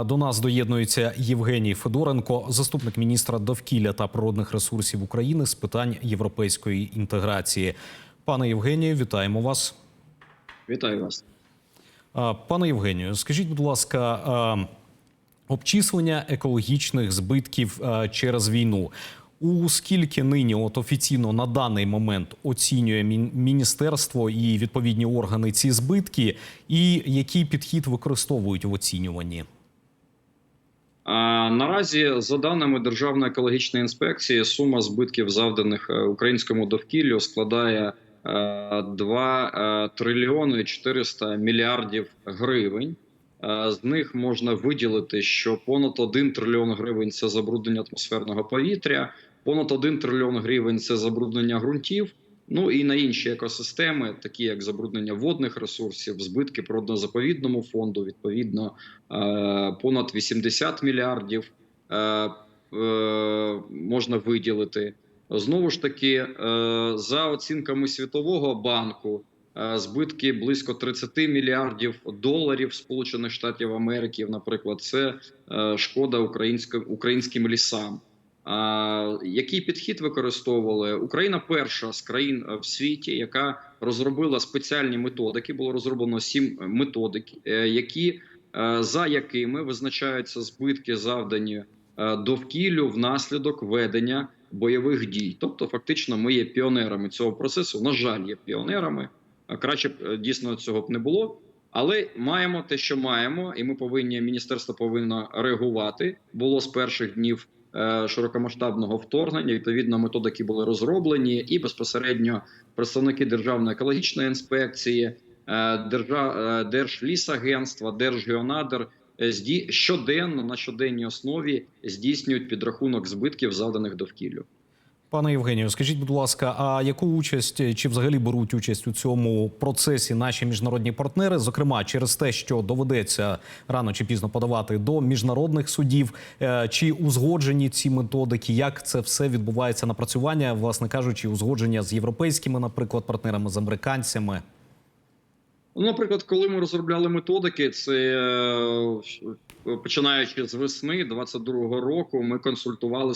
До нас доєднується Євгеній Федоренко, заступник міністра довкілля та природних ресурсів України з питань європейської інтеграції. Пане Євгенію, вітаємо вас. Вітаю вас. Пане Євгенію, скажіть, будь ласка, обчислення екологічних збитків через війну. У скільки нині от офіційно на даний момент оцінює міністерство і відповідні органи ці збитки, і який підхід використовують в оцінюванні? Наразі, за даними Державної екологічної інспекції, сума збитків, завданих е, українському довкіллю, складає е, 2 е, трильйони 400 мільярдів гривень. Е, З них можна виділити, що понад 1 трильйон гривень це забруднення атмосферного повітря, понад 1 трильйон гривень це забруднення ґрунтів. Ну і на інші екосистеми, такі як забруднення водних ресурсів, збитки природно-заповідному фонду, відповідно е, понад 80 мільярдів е, е, можна виділити. Знову ж таки, за оцінками Світового банку, збитки близько 30 мільярдів доларів Сполучених Штатів Америки, наприклад, це шкода українським лісам. Який підхід використовували? Україна перша з країн е, в світі, яка розробила спеціальні методики. Було розроблено сім методик, е, які е, за якими визначаються збитки, завдані е, довкіллю внаслідок ведення бойових дій. Тобто, фактично, ми є піонерами цього процесу. На жаль, є піонерами. Краще б е, дійсно цього б не було. Але маємо те, що маємо, і ми повинні міністерство повинно реагувати. Було з перших днів е, широкомасштабного вторгнення. Відповідно, методики були розроблені, і безпосередньо представники Державної екологічної інспекції, е, Держа, е, Держлісагентства, Держгеонадр е, щоденно на щоденній основі здійснюють підрахунок збитків, завданих довкіллю. Пане Євгенію, скажіть, будь ласка, а яку участь чи взагалі беруть участь у цьому процесі наші міжнародні партнери? Зокрема, через те, що доведеться рано чи пізно подавати до міжнародних судів, Е, чи узгоджені ці методики? Як це все відбувається напрацювання, власне кажучи, узгодження з європейськими, наприклад, партнерами з американцями? Ну, наприклад, коли ми розробляли методики, це е, починаючи з весни 22-го року, ми консультували,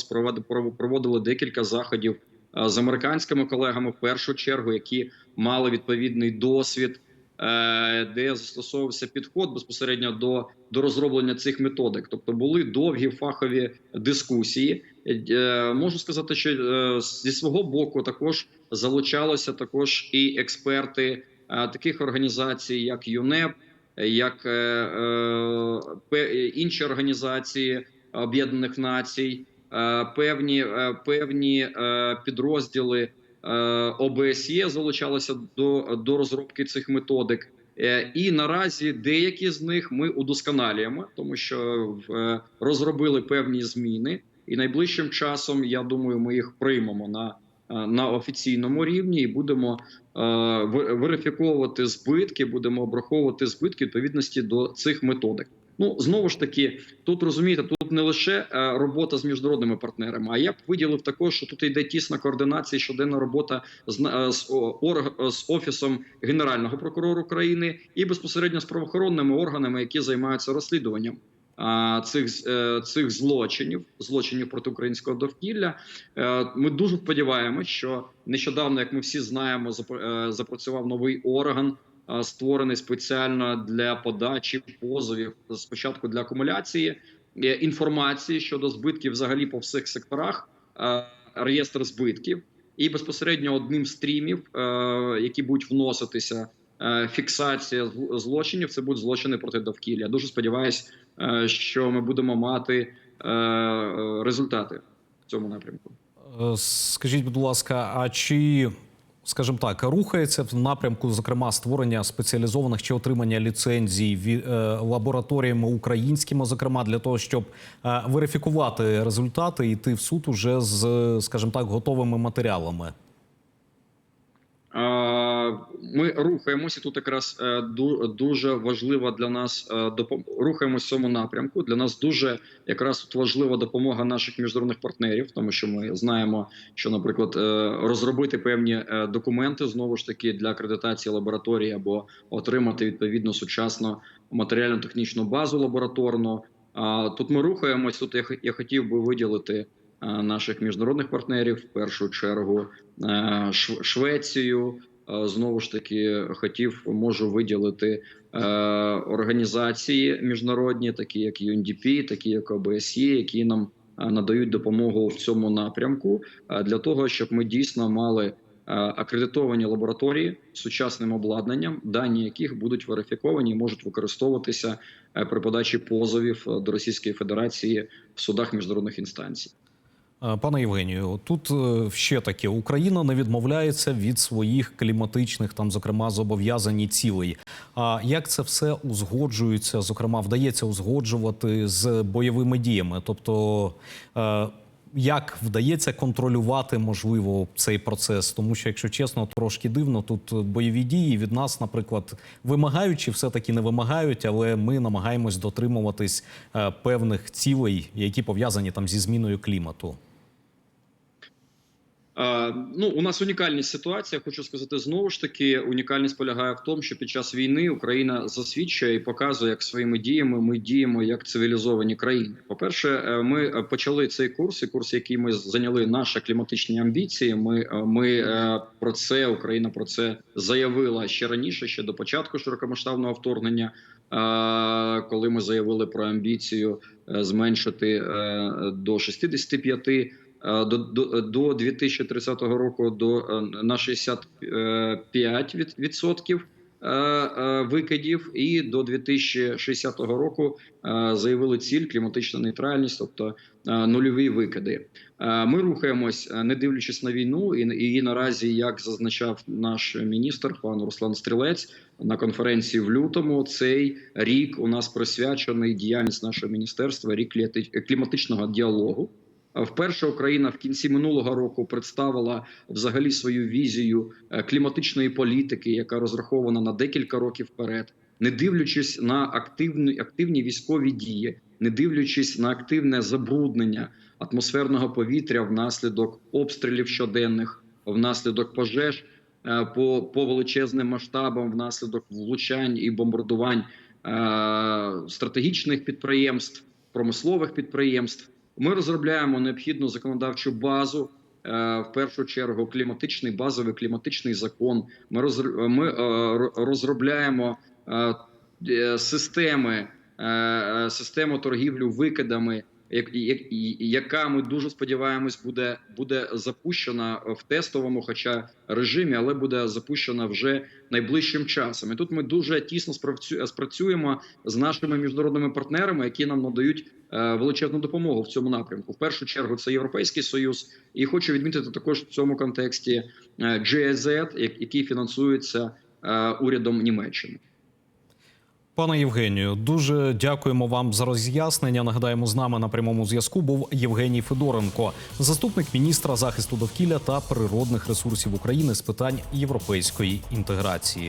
проводили декілька заходів е, з американськими колегами в першу чергу, які мали відповідний досвід, е, де застосовувався підход безпосередньо до, до розроблення цих методик. Тобто були довгі фахові дискусії. Можу сказати, що зі свого боку також залучалися також і експерти таких організацій, як ЮНЕП, як е, е, інші організації Об'єднаних Націй, е, певні, е, певні е, підрозділи е, ОБСЄ залучалися до, до розробки цих методик. Е, І наразі деякі з них ми удосконалюємо, тому що е, розробили певні зміни, і найближчим часом я думаю, ми їх приймемо на, е, на офіційному рівні і будемо е, верифіковувати збитки, будемо обраховувати збитки відповідності до цих методик. Ну знову ж таки, тут розумієте, тут не лише е, робота з міжнародними партнерами, а я б виділив також, що тут йде тісна координація, щоденна робота з, е, з, з офісом генерального прокурора України і безпосередньо з правоохоронними органами, які займаються розслідуванням цих е, цих злочинів, злочинів проти українського довкілля. Е, Ми дуже сподіваємось, що нещодавно, як ми всі знаємо, е, запрацював новий орган, створений спеціально для подачі позовів спочатку для акумуляції інформації щодо збитків взагалі по всіх секторах, реєстр збитків, і безпосередньо одним з стрімів, які будуть вноситися. Е, Фіксація злочинів це будуть злочини проти довкілля. Дуже сподіваюсь, е, що ми будемо мати е, результати в цьому напрямку. Скажіть, будь ласка, а чи, скажімо так, рухається в напрямку, зокрема, створення спеціалізованих чи отримання ліцензій лабораторіями українськими, зокрема, для того, щоб верифікувати результати і йти в суд уже з, скажімо так, готовими матеріалами? Ми рухаємося тут. Якраз е, ду- дуже важлива для нас е, рухаємось в цьому напрямку. Для нас дуже якраз тут важлива допомога наших міжнародних партнерів, тому що ми знаємо, що, наприклад, е, розробити певні документи знову ж таки для акредитації лабораторії або отримати відповідно сучасну матеріально-технічну базу лабораторну. Тут ми рухаємось. Тут я, хотів би виділити наших міжнародних партнерів, в першу чергу Швецію. А, Знову ж таки, хотів можу виділити е, організації міжнародні, такі як UNDP, такі як ОБСЄ, які нам е, надають допомогу в цьому напрямку е, для того, щоб ми дійсно мали е, акредитовані лабораторії з сучасним обладнанням, дані яких будуть верифіковані і можуть використовуватися е, при подачі позовів е, до Російської Федерації в судах міжнародних інстанцій. Е, Пане Євгенію, тут е, ще таке: Україна не відмовляється від своїх кліматичних, там, зокрема, зобов'язань і цілей. А як це все узгоджується? Зокрема, вдається узгоджувати з бойовими діями? Тобто, е, як вдається контролювати можливо цей процес? Тому що, якщо чесно, трошки дивно, тут бойові дії від нас, наприклад, вимагають чи все таки не вимагають, але ми намагаємось дотримуватись певних цілей, які пов'язані там зі зміною клімату. Е, Ну, у нас унікальність ситуація. Хочу сказати знову ж таки, унікальність полягає в тому, що під час війни Україна засвідчує і показує, як своїми діями ми діємо як цивілізовані країни. По перше, ми почали цей курс, і курс, який ми зайняли наші кліматичні амбіції. Ми, е, ми е, про це Україна про це заявила ще раніше, ще до початку широкомасштабного вторгнення. е, Коли ми заявили про амбіцію е, зменшити е, до 65 е, до, до, до 2030 року до е, на 65 від, відсотків е, е, викидів, і до 2060 року е, заявили ціль кліматична нейтральність, тобто е, нульові викиди. Е, Ми рухаємось, е, не дивлячись на війну, і, і наразі, як зазначав наш міністр пан Руслан Стрілець на конференції в лютому, цей рік у нас присвячений діяльність нашого міністерства рік кліматичного діалогу. Вперше Україна в кінці минулого року представила взагалі свою візію е, кліматичної політики, яка розрахована на декілька років вперед, не дивлячись на активні, активні військові дії, не дивлячись на активне забруднення атмосферного повітря внаслідок обстрілів щоденних, внаслідок пожеж е, по, по величезним масштабам, внаслідок влучань і бомбардувань е, стратегічних підприємств, промислових підприємств. Ми розробляємо необхідну законодавчу базу. е, В першу чергу кліматичний базовий кліматичний закон. Ми ми е, розробляємо е, системи, систему торгівлю викидами, яка ми дуже сподіваємось буде, буде запущена в тестовому, хоча режимі, але буде запущена вже найближчим часом. І тут ми дуже тісно спрацюємо з нашими міжнародними партнерами, які нам надають е, величезну допомогу в цьому напрямку. В першу чергу це Європейський Союз, і хочу відмітити також в цьому контексті е, GIZ, як- який фінансується е, урядом Німеччини. Пане Євгенію, дуже дякуємо вам за роз'яснення. Нагадаємо, з нами на прямому зв'язку був Євгеній Федоренко, заступник міністра захисту довкілля та природних ресурсів України з питань європейської інтеграції.